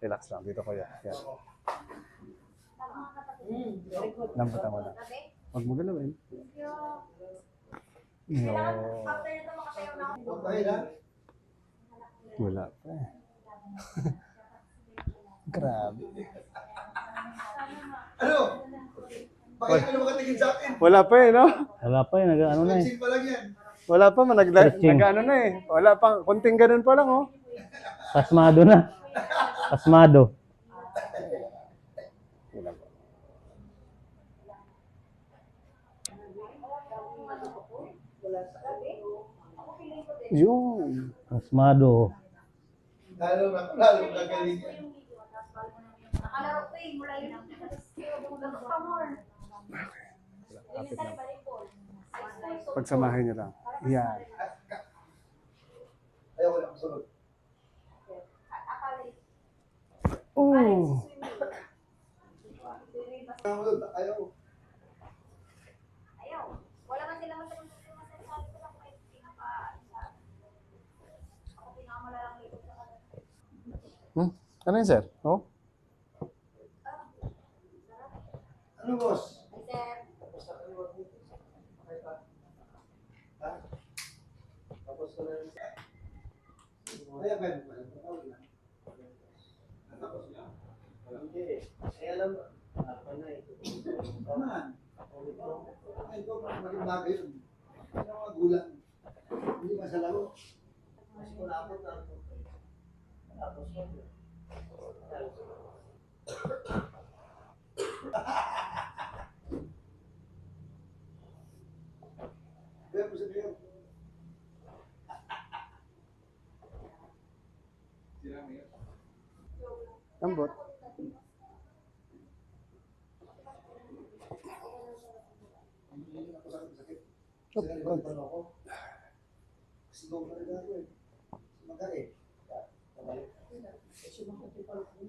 Relax lang. Dito kuya. Yan. Lambutan mo lang. Huwag mo galawin. No. Wala pa eh. Grabe. Ano? Bakit ka na makatingin sa akin? Wala pa eh, no? Wala pa eh, nag ano na eh. Stretching pa lang yan. Wala pa, nag-ano na eh. Wala pa, konting ganun pa lang, oh. Pasmado na. Pasmado. Yun. Pasmado. Lalo na, lalo na galing. Nakalaro ko eh, mula yun. Kapit lang. Pagsamahin niyo lang. Yan. Ayaw ko na kasunod. Oh. Kasunod, Ayaw. Ayaw. Wala man sila masyadong. Hmm? Ano yun, sir? Oh? Ano boss? Ay, sir, Ha? Tapos ko na rin. Kaya ba yun? Tapos na. Hindi. Eh alam mo. Ako na ito. Naman. Ay, ito bagay yun. Ano mga gulang? Hindi ba sa laro? Mas kulapot na ako. Tapos yun. Kaya mo sabihin. Lambot. Sila yung tanong ako. Kasi ko pa rin ako eh. Magkari. Kasi makati pa rin.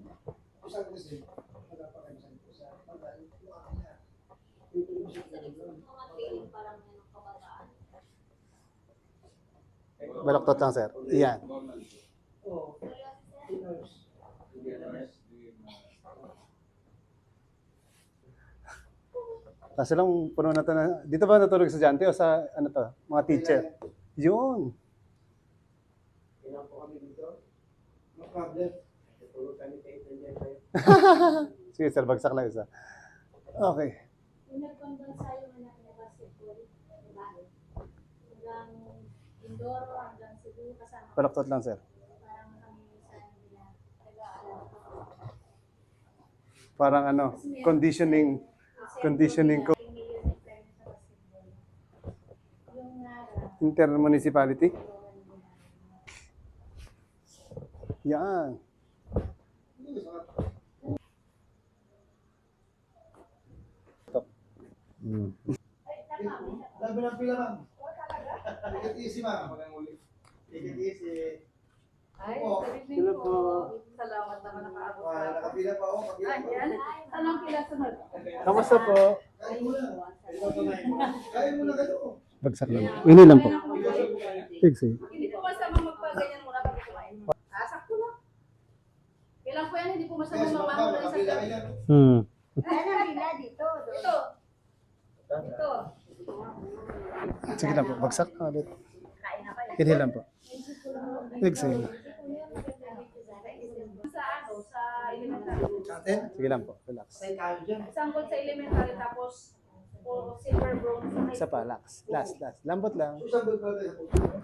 Kung saan kasi, magpapakaimasan ko sa pagkain. Yung akin na. Ito yung siya pinagawin. mga feeling parang yan ang kabataan. Balaktot lang, sir. Yan. Oo. Iners. Tapos lang puno na to na, dito ba natulog sa estudyante o sa ano to, mga teacher? Yun. Ilan po kami dito? No problem. Tutulog kami kay Inter Sige, sir, bagsak lang isa. Okay. Yung nagkondon sa'yo na basketball, diba? Hanggang indoor, hanggang Cebu, kasama. Balaktot lang, sir. Parang kami sa nila. Parang ano, conditioning, conditioning ko. Intermunicipality. Yan. Hmm. Labi ng pila, ma'am. Take it easy, ma'am. Take it easy. Ay, po. Salamat naman nakaabot ka. nakapila pa ako. Kapila pa ako. Anong pila sunod? Kamusta po? Kain mo na. Na kayo. Bagsak lang. Ini lang po. Hindi Sige. po masamang magpaganyan muna bago kumain. Ah, sakto lang. Kailan po yan, hindi po ma'am. mamahal na isang kayo. Hmm. Ano nila dito? Ito. Ito. Sige lang po. Bagsak na ulit. Na. Ini lang po. Sige. Sa ano, sa? Sige lang po. Gold sa elementary tapos o silver bronze sa high Isa pa. Last. Last. Last. Lambot lang.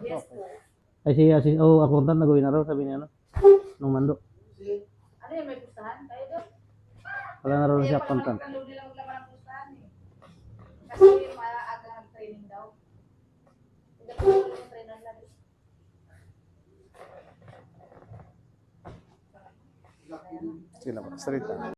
Yes po. Ay si, si oh, accountant na gawin na raw, sabi niya no. Nung mando. Si Ano yan, may pustahan? Kayo doon? Wala na raw Kaya siya pag accountant. magkakaroon nila maglaman ng pustahan eh. Kasi maaga ang training daw. Hindi po yung trainer lang. Sige lang. Straight lang.